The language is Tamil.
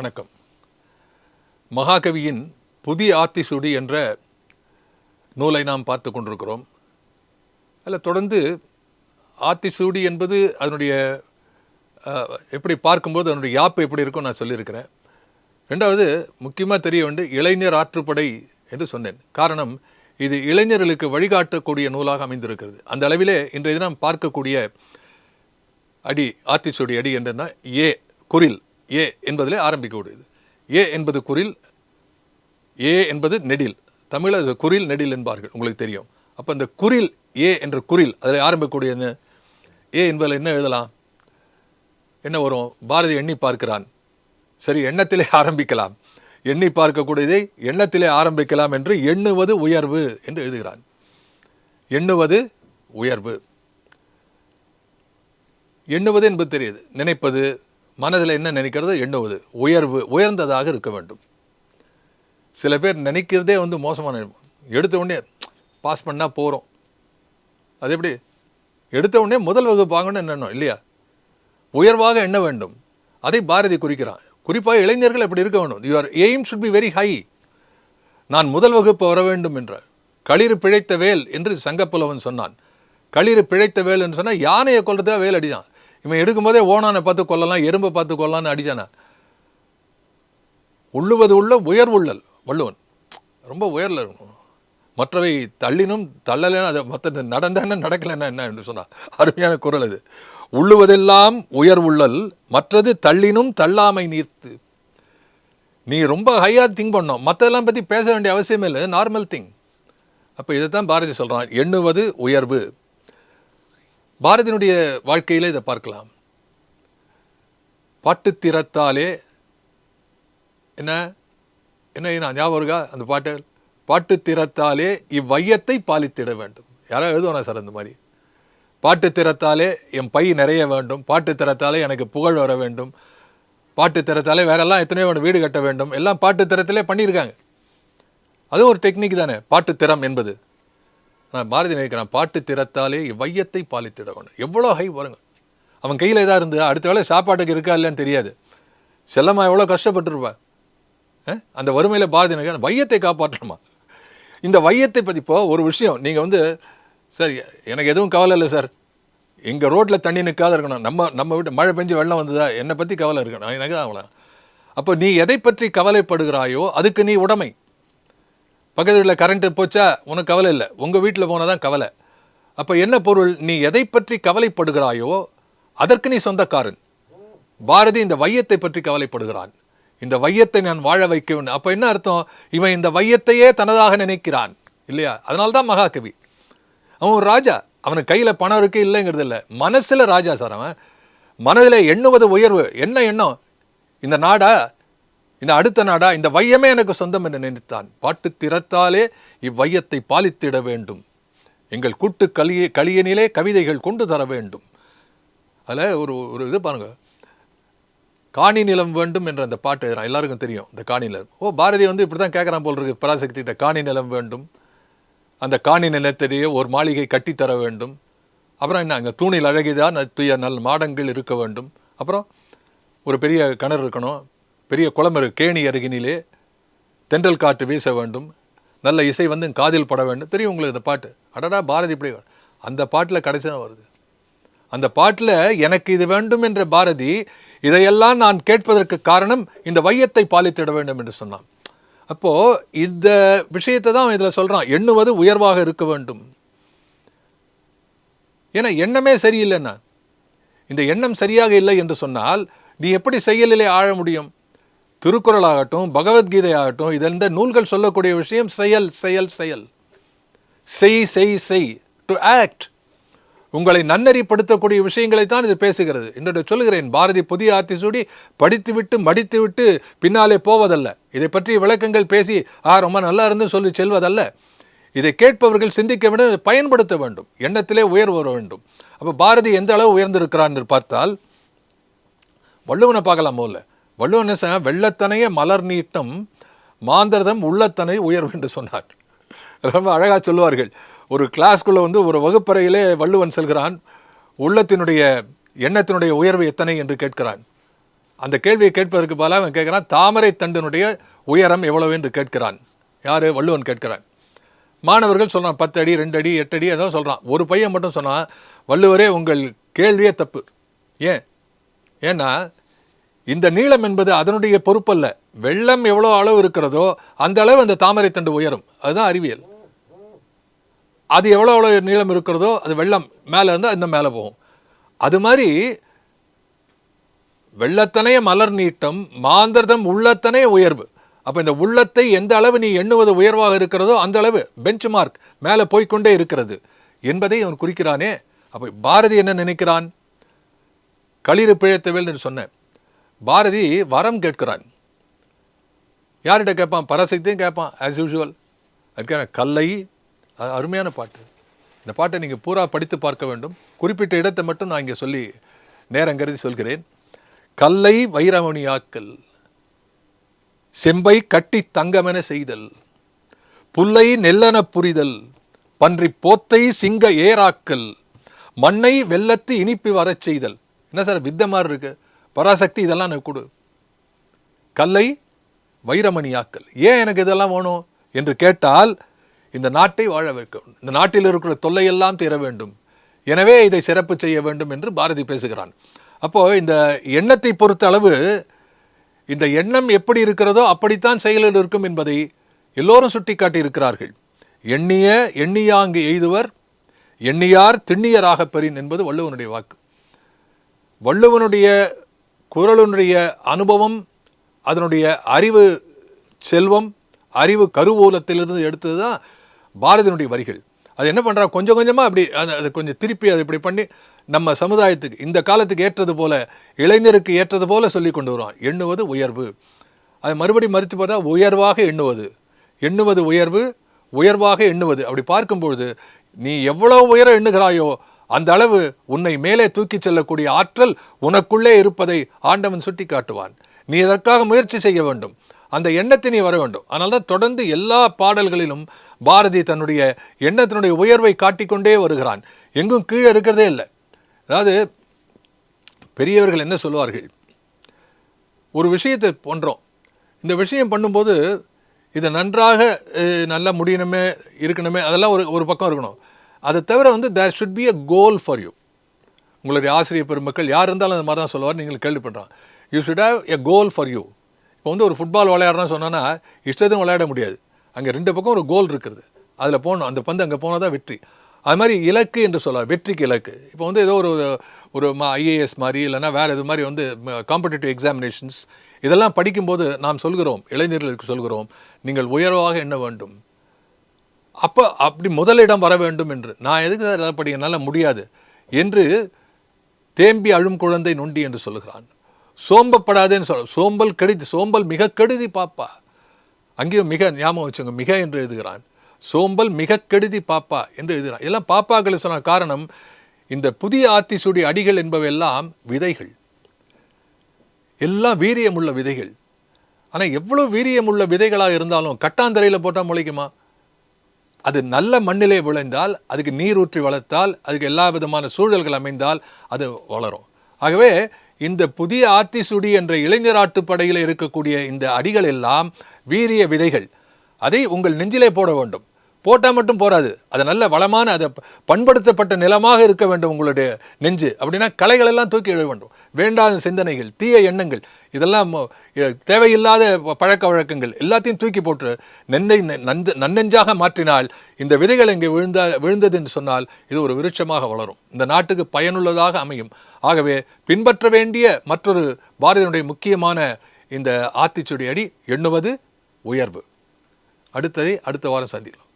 வணக்கம். மகாகவியின் புதிய ஆத்திசூடி என்ற நூலை நாம் பார்த்து கொண்டிருக்கிறோம். அதில் தொடர்ந்து ஆத்திசூடி என்பது அதனுடைய எப்படி பார்க்கும்போது அதனுடைய யாப்பு எப்படி இருக்கும் நான் சொல்லியிருக்கிறேன். ரெண்டாவது முக்கியமாக தெரிய வேண்டிய இளைஞர் ஆற்றுப்படை என்று சொன்னேன். காரணம் இது இளைஞர்களுக்கு வழிகாட்டக்கூடிய நூலாக அமைந்திருக்கிறது. அந்த அளவிலே இன்றைய தினம் பார்க்கக்கூடிய அடி ஆத்திசூடி அடி என்றன்னா ஏ குரில். ஏ என்பதிலே ஆரம்பிக்கக்கூடியது ஏ என்பது குரில் ஏ என்பது நெடில். தமிழில் அது குரில் நெடில் என்பார்கள் உங்களுக்கு தெரியும். அப்போ இந்த குரில் ஏ என்ற குரில் அதில் ஆரம்பிக்கக்கூடிய ஏ என்பதில் என்ன எழுதலாம்? என்ன வரும்? பாரதி எண்ணி பார்க்கிறான். சரி எண்ணத்திலே ஆரம்பிக்கலாம். எண்ணி பார்க்கக்கூடியதை எண்ணத்திலே ஆரம்பிக்கலாம் என்று எண்ணுவது உயர்வு என்று எழுதுகிறான். எண்ணுவது உயர்வு. எண்ணுவது என்பது தெரியுது. நினைப்பது மனதில் என்ன நினைக்கிறதோ எண்ணுவது உயர்வு உயர்ந்ததாக இருக்க வேண்டும். சில பேர் நினைக்கிறதே வந்து மோசமான எடுத்த உடனே பாஸ் பண்ணால் போகிறோம் அது எப்படி? எடுத்த உடனே முதல் வகுப்பு வாங்கணும்னு எண்ணணும் இல்லையா? உயர்வாக எண்ண வேண்டும். அதை பாரதி குறிக்கிறான். குறிப்பாக இளைஞர்கள் அப்படி இருக்க வேண்டும். Your aim should be very high நான் முதல் வகுப்பு வர வேண்டும் என்ற களிறு பிழைத்த வேல் என்று சங்கப்புலவன் சொன்னான். களிறு பிழைத்த வேல் என்று சொன்னால் யானையை கொல்றதுக்காக வேல் அடிதான். இவன் எடுக்கும்போதே ஓனானை பார்த்து கொல்லலாம் எறும்பை பார்த்து கொல்லலாம்னு அடிச்சானா? உள்ளுவது உள்ள உயர்வுள்ளல் வள்ளுவன். ரொம்ப உயர்ல இருக்கும். மற்றவை தள்ளினும் தள்ளலைன்னா அதை மற்ற நடந்தானே நடக்கலைன்னா என்ன என்று சொன்னால் அருமையான குரல் அது. உள்ளுவதெல்லாம் உயர்வுள்ளல் மற்றது தள்ளினும் தள்ளாமை நீர்த்து. நீ ரொம்ப ஹையாக திங்க் பண்ணோம் மற்றதெல்லாம் பற்றி பேச வேண்டிய அவசியமே இல்லை. நார்மல் திங் அப்போ இதை தான் பாரதி சொல்கிறான் எண்ணுவது உயர்வு. பாரதியினுடைய வாழ்க்கையில் இதை பார்க்கலாம். பாட்டு திறத்தாலே என்ன? என்ன நான் ஞாபகம் இருக்கா? அந்த பாட்டு? பாட்டு திறத்தாலே இவ்வையத்தை பாலித்திட வேண்டும். யாராவது எழுதுவானா சார் அந்த மாதிரி? பாட்டு திறத்தாலே என் பை நிறைய வேண்டும். பாட்டு திறத்தாலே எனக்கு புகழ் வர வேண்டும். பாட்டு திறத்தாலே வேறெல்லாம் எத்தனையோ வேணும் வீடு கட்ட வேண்டும். எல்லாம் பாட்டு திறத்திலே பண்ணியிருக்காங்க. அதுவும் ஒரு டெக்னிக் தானே. பாட்டு திறம் என்பது. நான் பாரதி நினைக்கிறேன் பாட்டு திறத்தாலே வையத்தை பாலித்திட வேண்டும். எவ்வளோ ஹை வருங்க அவன் கையில் எதா இருந்து அடுத்த வேளை சாப்பாட்டுக்கு இருக்கா இல்லைன்னு தெரியாது. செல்லம்மா எவ்வளோ கஷ்டப்பட்டுருப்பா. அந்த வறுமையில் பாரதி நினைக்கிறேன் வையத்தை காப்பாற்றணுமா? இந்த வையத்தை பற்றி இப்போ ஒரு விஷயம் நீங்கள் வந்து சார் எனக்கு எதுவும் கவலை இல்லை சார். எங்கள் ரோட்டில் தண்ணி நிற்காத இருக்கணும். நம்ம நம்ம வீட்டு மழை பெஞ்சு வெள்ளம் வந்ததா? என்னை பற்றி கவலை இருக்கணும் எனக்கு தான் அவ்வளோ அப்போ நீ எதை பற்றி கவலைப்படுகிறாயோ அதுக்கு நீ உடைமை. பக்கத்து வீட்டில் கரண்ட்டு போச்சா? உனக்கு கவலை இல்லை. உங்கள் வீட்டில் போனால் தான் கவலை. அப்போ என்ன பொருள்? நீ எதை பற்றி கவலைப்படுகிறாயோ அதற்கு நீ சொந்தக்காரன். பாரதி இந்த வையத்தை பற்றி கவலைப்படுகிறான். இந்த வையத்தை நான் வாழ வைக்க வேண்டும் அப்போ என்ன அர்த்தம்? இவன் இந்த வையத்தையே தனதாக நினைக்கிறான். இல்லையா? அதனால தான் மகாகவி. அவன் ஒரு ராஜா. அவனுக்கு கையில் பணம் இருக்கு இல்லைங்கிறது இல்லை. மனசில் ராஜா சார் அவன். மனதில் எண்ணுவது உயர்வு. என்ன எண்ணம்? இந்த நாடா இந்த அடுத்த நாடா இந்த வையமே எனக்கு சொந்தம் என்று நினைத்தான். பாட்டு திறத்தாலே இவ்வையத்தை பாலித்திட வேண்டும். எங்கள் கூட்டு கலிய கலியனிலே கவிதைகள் கொண்டு தர வேண்டும். அதில் ஒரு ஒரு இது பாருங்க. காணி நிலம் வேண்டும் என்ற அந்த பாட்டு எல்லாருக்கும் தெரியும் இந்த காணி நிலம். ஓ பாரதி வந்து இப்படி தான் கேட்குறான் போல் இருக்கு பராசக்திகிட்ட. காணி நிலம் வேண்டும். அந்த காணி நிலத்திலேயே ஒரு மாளிகை கட்டித்தர வேண்டும். அப்புறம் என்ன அங்கே தூணில் அழகிதான் துய நல் மாடங்கள் இருக்க வேண்டும். அப்புறம் ஒரு பெரிய கிணறு இருக்கணும். பெரிய குளம் கேணி அருகினிலே தென்றல் காற்று வீச வேண்டும். நல்ல இசை வந்து காதில் பட வேண்டும். தெரியும் உங்களுக்கு இந்த பாட்டு? அடடா பாரதி இப்படி அந்த பாட்டில் கடைசி தான் வருது. அந்த பாட்டில் எனக்கு இது வேண்டும் என்ற பாரதி இதையெல்லாம் நான் கேட்பதற்கு காரணம் இந்த வையத்தை பாலித்திட வேண்டும் என்று சொன்னான். அப்போ இந்த விஷயத்தை தான் இதில் சொல்கிறான் எண்ணுவது உயர்வாக இருக்க வேண்டும். ஏன்னா எண்ணமே சரியில்லைன்னா. இந்த எண்ணம் சரியாக இல்லை என்று சொன்னால் நீ எப்படி செயலிலே ஆழ முடியும்? திருக்குறள் ஆகட்டும் பகவத்கீதை ஆகட்டும் இது நூல்கள் சொல்லக்கூடிய விஷயம் செயல் செயல் செயல். செய் செய் செய். டு ஆக்ட் உங்களை நன்னறிப்படுத்தக்கூடிய விஷயங்களை தான் இது பேசுகிறது. என்று சொல்லுகிறேன் பாரதி புதிய ஆத்திசூடி படித்துவிட்டு மடித்துவிட்டு பின்னாலே போவதல்ல. இதை பற்றி விளக்கங்கள் பேசி ஆ ரொம்ப நல்லா இருந்து சொல்லி செல்வதல்ல. இதை கேட்பவர்கள் சிந்திக்க வேண்டும் பயன்படுத்த வேண்டும். எண்ணத்திலே உயர்வு வர வேண்டும். அப்போ பாரதி எந்த அளவு உயர்ந்திருக்கிறான் என்று பார்த்தால் வள்ளுவனை பார்க்கலாம் முதல்ல. வள்ளுவன் என்ன வெள்ளத்தனையே மலர் நீட்டம் மாந்திரதம் உள்ளத்தனை உயர்வு என்று சொன்னார். ரொம்ப அழகாக சொல்லுவார்கள். ஒரு கிளாஸ்க்குள்ள வந்து ஒரு வகுப்பறையிலே வள்ளுவன் செல்கிறான். உள்ளத்தினுடைய எண்ணத்தினுடைய உயர்வு எத்தனை என்று கேட்கிறான். அந்த கேள்வியை கேட்பதற்கு பதிலாக அவன் கேட்குறான் தாமரை தண்டினுடைய உயரம் எவ்வளவு? என்று கேட்கிறான். யார்? வள்ளுவன் கேட்கிறான். மாணவர்கள் சொல்கிறான் பத்து அடி ரெண்டு அடி எட்டு அடி ஏதோ சொல்கிறான் ஒரு பையன் மட்டும் சொன்னான் வள்ளுவரே உங்கள் கேள்வியே தப்பு. ஏன்? ஏன்னா இந்த நீளம் என்பது அதனுடைய பொறுப்பல்ல. வெள்ளம் எவ்வளோ அளவு இருக்கிறதோ அந்த அளவு அந்த தாமரை தண்டு உயரும். அதுதான் அறிவியல். அது எவ்வளோ எவ்வளோ நீளம் இருக்கிறதோ அது வெள்ளம். மேலே இருந்தால் இன்னும் மேலே போகும். அது மாதிரி வெள்ளத்தனைய மலர் நீட்டம் மாந்தர்தம் உள்ளத்தனைய உயர்வு. அப்போ இந்த உள்ளத்தை எந்த அளவு நீ எண்ணுவது உயர்வாக இருக்கிறதோ அந்த அளவு பெஞ்ச் மார்க் மேலே போய்க்கொண்டே இருக்கிறது என்பதை அவன் குறிக்கிறானே. அப்போ பாரதி என்ன நினைக்கிறான்? களிறு பிழைத்தவேல் என்று சொன்னேன். பாரதி வரம் கேட்கிறான். யார்கிட்ட கேட்பான்? பரசக்தியும் கேட்பான் ஆஸ் யூஷுவல் அதுக்கான கல்லை அருமையான பாட்டு. இந்த பாட்டை நீங்கள் பூரா படித்து பார்க்க வேண்டும். குறிப்பிட்ட இடத்தை மட்டும் நான் இங்கே சொல்லி நேரம் கருதி சொல்கிறேன். கல்லை வைரமணியாக்கல் செம்பை கட்டி தங்கமென செய்தல் புல்லை நெல்லென புரிதல் பன்றி போத்தை சிங்க ஏராக்கல் மண்ணை வெள்ளத்து இனிப்பு வரச் செய்தல். என்ன சார் வித்த மாதிரி இருக்குது பராசக்தி இதெல்லாம் எனக்கு கொடு. கல்லை வைரமணியாக்கல். ஏன் எனக்கு இதெல்லாம் வேணும்? என்று கேட்டால் இந்த நாட்டை வாழ வைக்கும். இந்த நாட்டில் இருக்கிற தொல்லையெல்லாம் தீர வேண்டும். எனவே இதை சிறப்பு செய்ய வேண்டும் என்று பாரதி பேசுகிறான். அப்போது இந்த எண்ணத்தை பொறுத்த அளவு இந்த எண்ணம் எப்படி இருக்கிறதோ அப்படித்தான் செயலில் இருக்கும் என்பதை எல்லோரும் சுட்டிக்காட்டி இருக்கிறார்கள் எண்ணிய எண்ணியாங்கு எய்துவர். எண்ணியார் திண்ணியராக பெறின் என்பது வள்ளுவனுடைய வாக்கு. வள்ளுவனுடைய குரலுடைய அனுபவம் அதனுடைய அறிவு செல்வம் அறிவு கருவூலத்திலிருந்து எடுத்தது தான் பாரதியினுடைய வரிகள். அது என்ன பண்ணுறா கொஞ்சம் கொஞ்சமாக அப்படி அதை அதை கொஞ்சம் திருப்பி அதை இப்படி பண்ணி நம்ம சமுதாயத்துக்கு இந்த காலத்துக்கு ஏற்றது போல இளைஞருக்கு ஏற்றது போல சொல்லி கொண்டு வருவான். எண்ணுவது உயர்வு. அதை மறுபடி மறுத்து பார்த்தா உயர்வாக எண்ணுவது. எண்ணுவது உயர்வு உயர்வாக எண்ணுவது. அப்படி பார்க்கும்பொழுது நீ எவ்வளோ உயர எண்ணுகிறாயோ அந்த அளவு உன்னை மேலே தூக்கிச் செல்லக்கூடிய ஆற்றல் உனக்குள்ளே இருப்பதை ஆண்டவன் சுட்டி காட்டுவான் நீ அதற்காக முயற்சி செய்ய வேண்டும்? அந்த எண்ணத்தை நீ வர வேண்டும். அதனால தான் தொடர்ந்து எல்லா பாடல்களிலும் பாரதி தன்னுடைய எண்ணத்தினுடைய உயர்வை காட்டிக்கொண்டே வருகிறான். எங்கும் கீழே இருக்கிறதே இல்லை. அதாவது பெரியவர்கள் என்ன சொல்வார்கள்? ஒரு விஷயத்தை பண்ணுறோம் இந்த விஷயம் பண்ணும்போது இதை நன்றாக நல்லா முடியணுமே இருக்கணுமே அதெல்லாம் ஒரு ஒரு பக்கம் இருக்கணும். அதை தவிர வந்து there should be a goal for you உங்களுடைய ஆசிரியர் பெருமக்கள் யார் இருந்தாலும் அந்த மாதிரி தான் சொல்லுவார் நீங்கள் கேள்விப்படுறான் you should have a goal for you இப்போ வந்து ஒரு ஃபுட்பால் விளையாடுறோம்னு சொன்னோன்னா இஷ்டத்தையும் விளையாட முடியாது. அங்கே ரெண்டு பக்கம் ஒரு கோல் இருக்குது. அதில் போகணும் அந்த பந்து அங்கே போனால் தான் வெற்றி. அது மாதிரி இலக்கு என்று சொல்லலாம் வெற்றிக்கு இலக்கு. இப்போ வந்து ஏதோ ஒரு ஒரு ஐஏஎஸ் மாதிரி இல்லைன்னா வேறு இது மாதிரி வந்து காம்படிட்டிவ் எக்ஸாமினேஷன்ஸ் இதெல்லாம் படிக்கும்போது நாம் சொல்கிறோம் இளைஞர்களுக்கு சொல்கிறோம் நீங்கள் உயர்வாக எண்ண வேண்டும். அப்போ அப்படி முதலிடம் வர வேண்டும் என்று. நான் எதுக்கு சார் அதை படிக்கிறனால என்னால் முடியாது? என்று தேம்பி அழும் குழந்தை நொண்டி என்று சொல்லுகிறான். சோம்பப்படாதேன்னு சொல்ல சோம்பல் கெடுதி சோம்பல் மிக கெடுதி பாப்பா. அங்கேயும் மிக ஞாபகம் வச்சுங்க மிக என்று எழுதுகிறான். சோம்பல் மிக கெடுதி பாப்பா என்று எழுதுகிறான். எல்லாம் பாப்பாக்களை சொன்ன காரணம் இந்த புதிய ஆத்திசூடி அடிகள் என்பவையெல்லாம் விதைகள். எல்லாம் வீரியமுள்ள விதைகள். ஆனால் எவ்வளோ வீரியமுள்ள விதைகளாக இருந்தாலும் கட்டாந்தரையில் போட்டால் முளைக்குமா? அது நல்ல மண்ணிலே விளைந்தால் அதுக்கு நீர் ஊற்றி வளர்த்தால் அதுக்கு எல்லா விதமான சூழல்கள் அமைந்தால் அது வளரும். ஆகவே இந்த புதிய ஆத்திசுடி என்ற இளைஞராட்டு படையில் இருக்கக்கூடிய இந்த அடிகள் எல்லாம் வீரிய விதைகள். அதை உங்கள் நெஞ்சிலே போட வேண்டும். போட்டால் மட்டும் போராது அது நல்ல வளமான அதை பண்படுத்தப்பட்ட நிலமாக இருக்க வேண்டும் உங்களுடைய நெஞ்சு. அப்படின்னா கலைகளெல்லாம் தூக்கி எழ வேண்டும். வேண்டாத சிந்தனைகள் தீய எண்ணங்கள் இதெல்லாம் மோ- தேவையில்லாத பழக்க வழக்கங்கள் எல்லாத்தையும் தூக்கி போட்டு நெஞ்சை ந- நன்னெஞ்சாக மாற்றினால் இந்த விதைகள் இங்கே விழுந்தா விழுந்தது என்று சொன்னால் இது ஒரு விருட்சமாக வளரும். இந்த நாட்டுக்கு பயனுள்ளதாக அமையும். ஆகவே பின்பற்ற வேண்டிய மற்றொரு பாரதியினுடைய முக்கியமான இந்த ஆத்திச்சுடி அடி எண்ணுவது உயர்வு. அடுத்ததை அடுத்த வாரம் சந்திக்கலாம்.